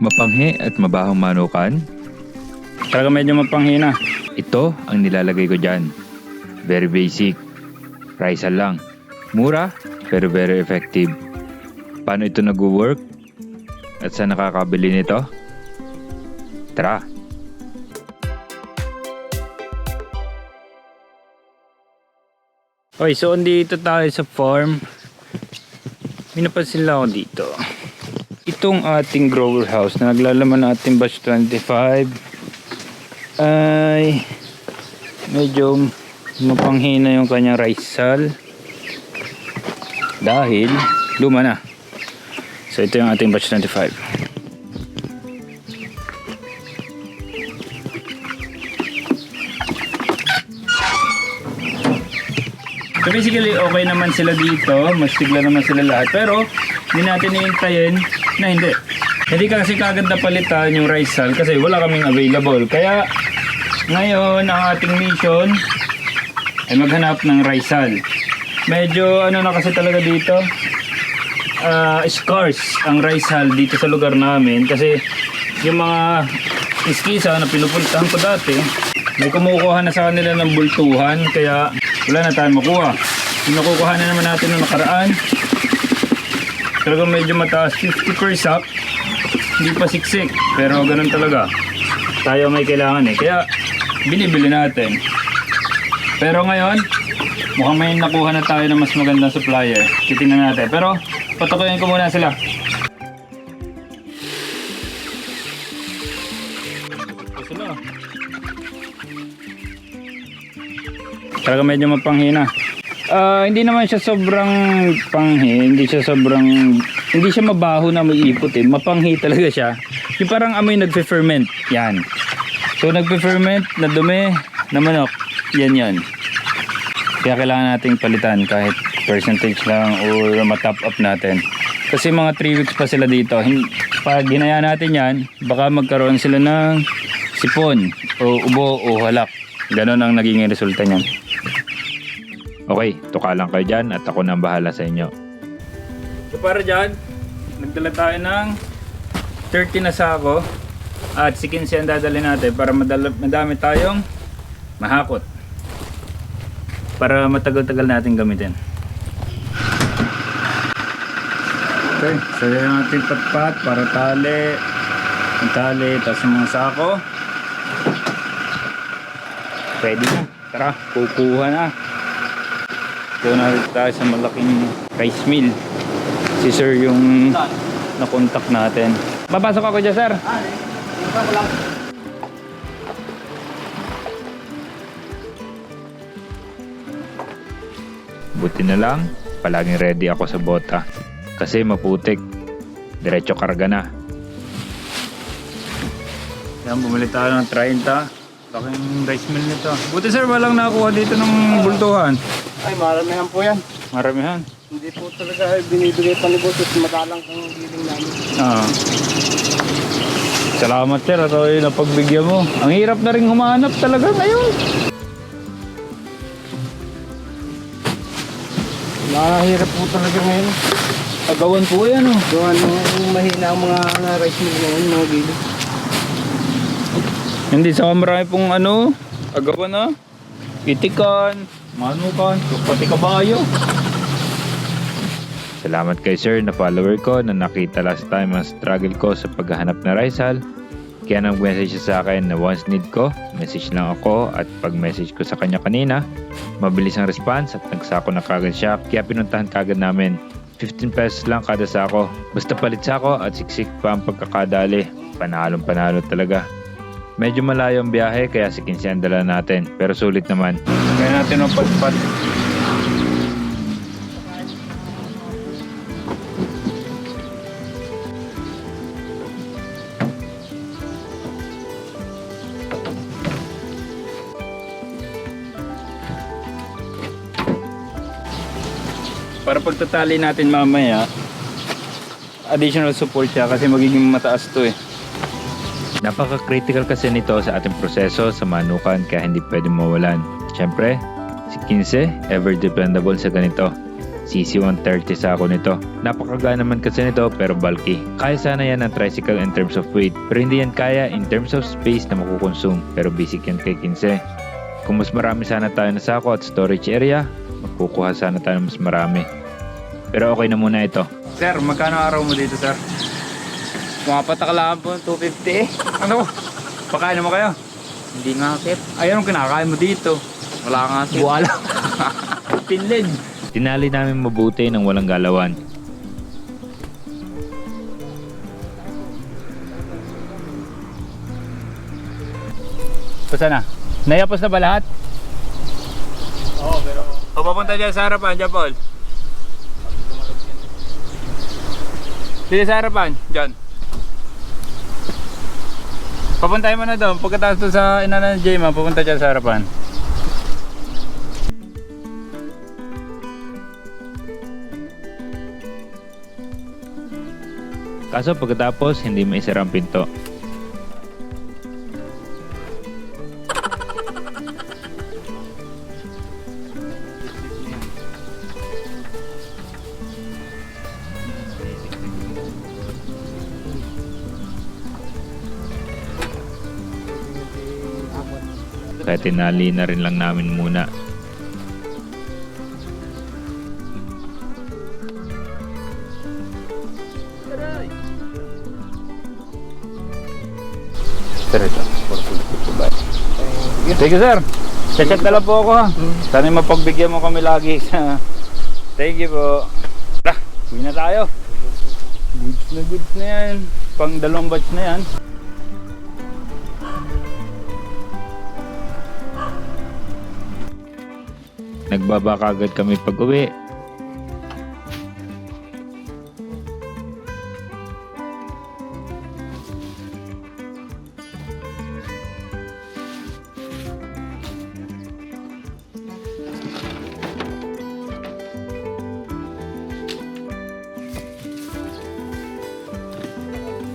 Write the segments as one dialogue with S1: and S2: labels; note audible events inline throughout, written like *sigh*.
S1: Mapanghi at mabahong manukan,
S2: Talaga medyo mapanghina.
S1: ito ang nilalagay ko dyan. Very basic. Risal lang. Mura, pero very effective. Paano ito nag-work? At saan nakakabili nito? Tara!
S2: Okay, so andito tayo sa farm. May napansin lang ako dito. Itong ating grower house na naglalaman ng ating batch 25 ay medyo mapanghina yung kanyang rice sal dahil luma na. So ito yung ating batch 25. So basically, okay naman sila dito. Mas sigla naman sila lahat. Pero, hindi natin iintayin na hindi. Hindi kasi kagad napalitan yung rice sal kasi wala kaming available. Kaya, ngayon, ang ating mission ay maghanap ng rice sal. Medyo, ano na kasi talaga dito, ah, scarce ang rice sal dito sa lugar namin kasi yung mga iskisa na pinupuntahan ko dati, may kumukuha na sa kanila ng bultuhan kaya wala na tayong makuha. Yung nakukuha na naman natin noong nakaraan, talagang medyo mataas, 50 per sack, hindi pa siksik, pero ganun talaga. Tayo may kailangan eh, kaya binibili natin. Pero ngayon, mukhang may nakuha na tayo ng mas magandang supplier. Titingnan natin. Pero, patukoyin ko muna sila. Sila. Talaga medyo mapanghina. Ah, hindi naman siya sobrang panghi, hindi siya sobrang hindi siya mabaho na may eh. Mapanghi talaga siya. Yung parang amoy nagfe-ferment. Yan. So nagfe-ferment na dumi na manok. Yan yan. Kaya kailangan nating palitan kahit percentage lang or matop up natin. Kasi mga 3 weeks pa sila dito. Pag ginaya natin yan, baka magkaroon sila ng sipon o ubo o halak. Ganon ang naging resulta niyan.
S1: Okay, tuka lang kayo dyan at ako nang bahala sa inyo.
S2: So para dyan, nagdala tayo ng 30 na sako at si 15 ang dadali natin para madala, madami tayong mahakot para matagal-tagal natin gamitin. Okay, so yan ang ating patpat para tali, ang tali, tapos yung mga sako. Pwede na. Tara, kukuha na. Doon na tayo sa malaking rice mill. Si sir yung nakontak natin. Papasok ako dyan, sir.
S1: Buti na lang, palaging ready ako sa bota. Kasi maputik. Diretso karga na.
S2: Yan, bumili tayo ng 30. Laking rice mill nito. Buti sir, walang nakakuha dito ng bultuhan.
S3: Ay, maramihan po yan.
S2: Maramihan.
S3: Hindi po talaga binibigay pa ni boss at madalang kang giling namin.
S2: Ah. Salamat sir, at ay napagbigyan mo. Ang hirap na rin humanap talaga ngayon.
S3: Nakahirap po talaga ngayon.
S2: Agawan po yan oh.
S3: Gawa nung mahina ang mga rice mill ngayon, mga giling.
S2: Hindi sa marami pong ano, agawan na. Itikan, manukan, pati kabayo.
S1: Salamat kay sir na follower ko na nakita last time ang struggle ko sa paghahanap na Rizal. Kaya nang message siya sa akin na once need ko, message lang ako at pag message ko sa kanya kanina, mabilis ang response at nagsako na kagad siya kaya pinuntahan kagad namin. 15 pesos lang kada sako. Basta palit sako at siksik pa ang pagkakadali. Panalong panalo talaga. Medyo malayo ang biyahe kaya si 15 ang dala natin pero sulit naman.
S2: Kaya natin ang patpat. Para pagtatali natin mamaya, additional support siya kasi magiging mataas to eh.
S1: Napaka-critical kasi nito sa ating proseso sa manukan kaya hindi pwedeng mawalan. Siyempre, si 15, ever dependable sa ganito. CC130 sa ako nito. Napakagaan naman kasi nito pero bulky. Kaya sana yan ang tricycle in terms of weight pero hindi yan kaya in terms of space na makukonsume pero basic yan kay 15. Kung mas marami sana tayo na sako at storage area, magkukuha sana tayo mas marami. Pero okay na muna ito.
S2: Sir, magkano araw mo dito, sir?
S3: Mga patakalaan po, 250
S2: Ano? Pakain mo kayo?
S3: Hindi nga kit.
S2: Ay, anong kinakain mo dito?
S3: Wala nga kit.
S2: Buwala. Pinlid. *laughs*
S1: Tinali namin mabuti ng walang galawan.
S2: Basta na. Nayapos na ba lahat?
S3: Oo, pero...
S2: O papunta dyan sa harapan, dyan Paul. Dito sa harapan, dyan. Papuntahin mo na doon. Pagkatapos doon sa inana ni Jayma, pupunta dyan sa harapan.
S1: Kaso pagkatapos, hindi maisara ang pinto. Kaya tinali na rin lang namin muna.
S2: Sir, ito. Thank you, sir. Chat-chat na lang po ako ha. Sana mapagbigyan mo kami lagi. *laughs* Thank you po. Tara, uwi na tayo. Goods na goods na yan. Pang dalawang batch na yan.
S1: Nagbabaka agad kami pag uwi.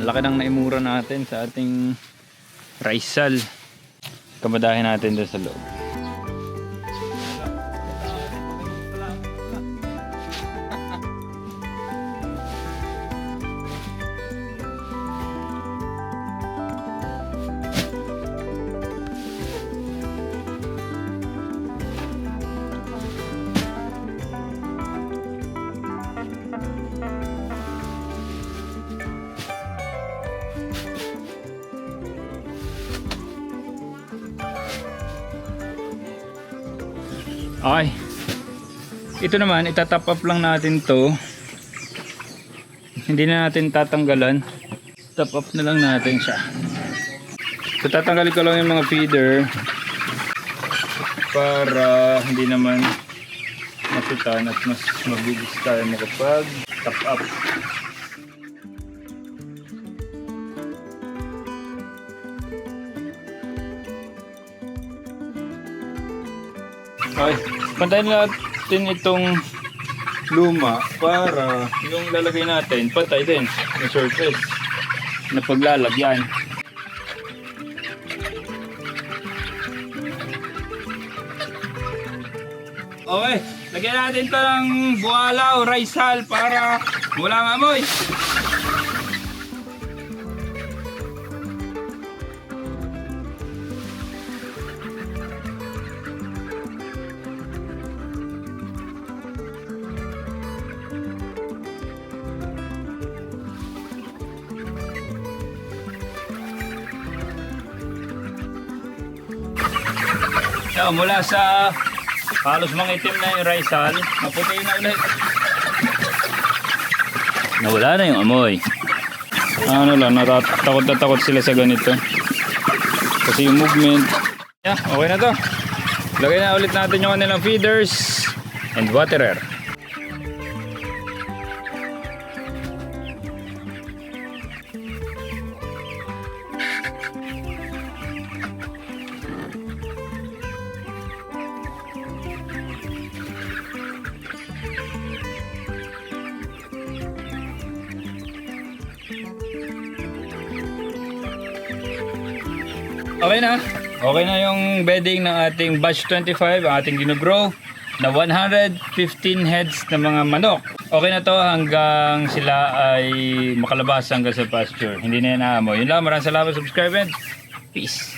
S2: Ang laki ng naimura natin sa ating raisal. Kamadahin natin doon sa loob. Okay. Ito naman, itatap up lang natin to. Hindi na natin tatanggalan. Top up na lang natin siya. So tatanggalin ko lang yung mga feeder para hindi naman masutan at mas mabilis tayo makapag top up. Okay, pantayin natin itong luma para yung lalagay natin pantay din yung surface na paglalagyan. Okay, lagyan natin ito ng buwala o rice hull para walang amoy. So, mula sa halos mga itim na yung hull, maputi na ulit. Nawala na yung amoy. Ano lang, natatakot na takot sila sa ganito. Kasi yung movement. Yeah, okay na to. Lagay na ulit natin yung kanilang feeders and waterer. Okay na. Okay na yung bedding ng ating batch 25, ang ating ginogrow. na 115 heads na mga manok. Okay na to hanggang sila ay makalabas hanggang sa pasture. Hindi na yan aamoy. Yun lang, maraming salamat subscribe and peace.